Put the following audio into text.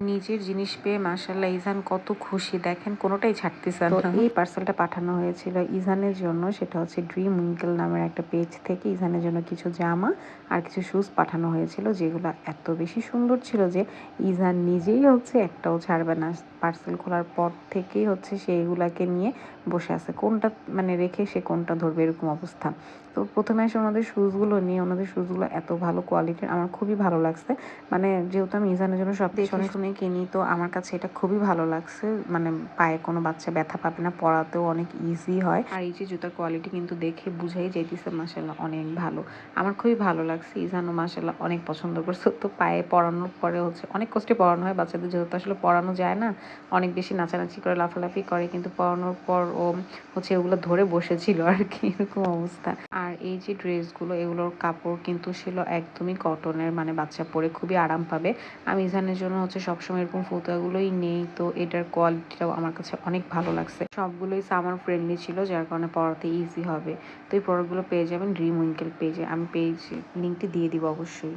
নিজের জিনিস পেয়ে মাসাল্লাহ ইজান কত খুশি। দেখেন কোনোটাই ছাড়তেছে তো এই পার্সেলটা পাঠানো হয়েছিল ইজানের জন্য। সেটা হচ্ছে ড্রিম উইঙ্কেল নামের একটা পেজ থেকে ইজানের জন্য কিছু জামা আর কিছু শুজ পাঠানো হয়েছিল যেগুলো এত বেশি সুন্দর ছিল যে ইজান নিজেই হচ্ছে একটাও ছাড়বে না। পার্সেল খোলার পর থেকেই হচ্ছে সে এগুলাকে নিয়ে বসে আছে। কোনটা মানে রেখে সে কোনটা ধরবে এরকম অবস্থা। তো প্রথমে এসে ওনাদের শুজগুলো নিয়ে ওনাদের শুজগুলো এত ভালো কোয়ালিটির আমার খুবই ভালো লাগছে। মানে যেহেতু আমি ইজানের জন্য সব কিছু অনেক শুনে কিনি তো আমার কাছে এটা খুবই ভালো লাগছে। মানে পায়ে কোনো বাচ্চা ব্যথা পাবে না পরাতেও অনেক ইজি হয়। আর এই যে জুতার কোয়ালিটি কিন্তু দেখে বুঝাই যাইতেছে মাসাল্লাহ অনেক ভালো। আমার খুবই ভালো লাগছে ইজানও মাসাল্লাহ অনেক পছন্দ করছে। তো পায়ে পরানোর পরে হচ্ছে অনেক কষ্টে পরানো হয়, বাচ্চাদের যেহেতু আসলে পরানো যায় না, অনেক বেশি নাচানাচি করে, লাফালাফি করে, কিন্তু পরানোর পর ও হচ্ছে ওগুলো ধরে বসেছিল আর কি, এরকম অবস্থা। আর এই যে ড্রেসগুলো, এগুলোর কাপড় কিন্তু ছিল একদমই কটনের মানে বাচ্চা পরে খুবই আরাম পাবে। আমি ইজানের জন্য হচ্ছে সবসময় এরকম ফুতাগুলোই নেই, তো এটার কোয়ালিটিটাও আমার কাছে অনেক ভালো লাগছে। সবগুলোই সামার ফ্রেন্ডলি ছিল, যার কারণে পড়াতে ইজি হবে। তো এই প্রোডাক্টগুলো পেয়ে যাবেন ড্রিম উইঙ্কেল পেজে আমি পেজ লিঙ্কটি দিয়ে দিব অবশ্যই।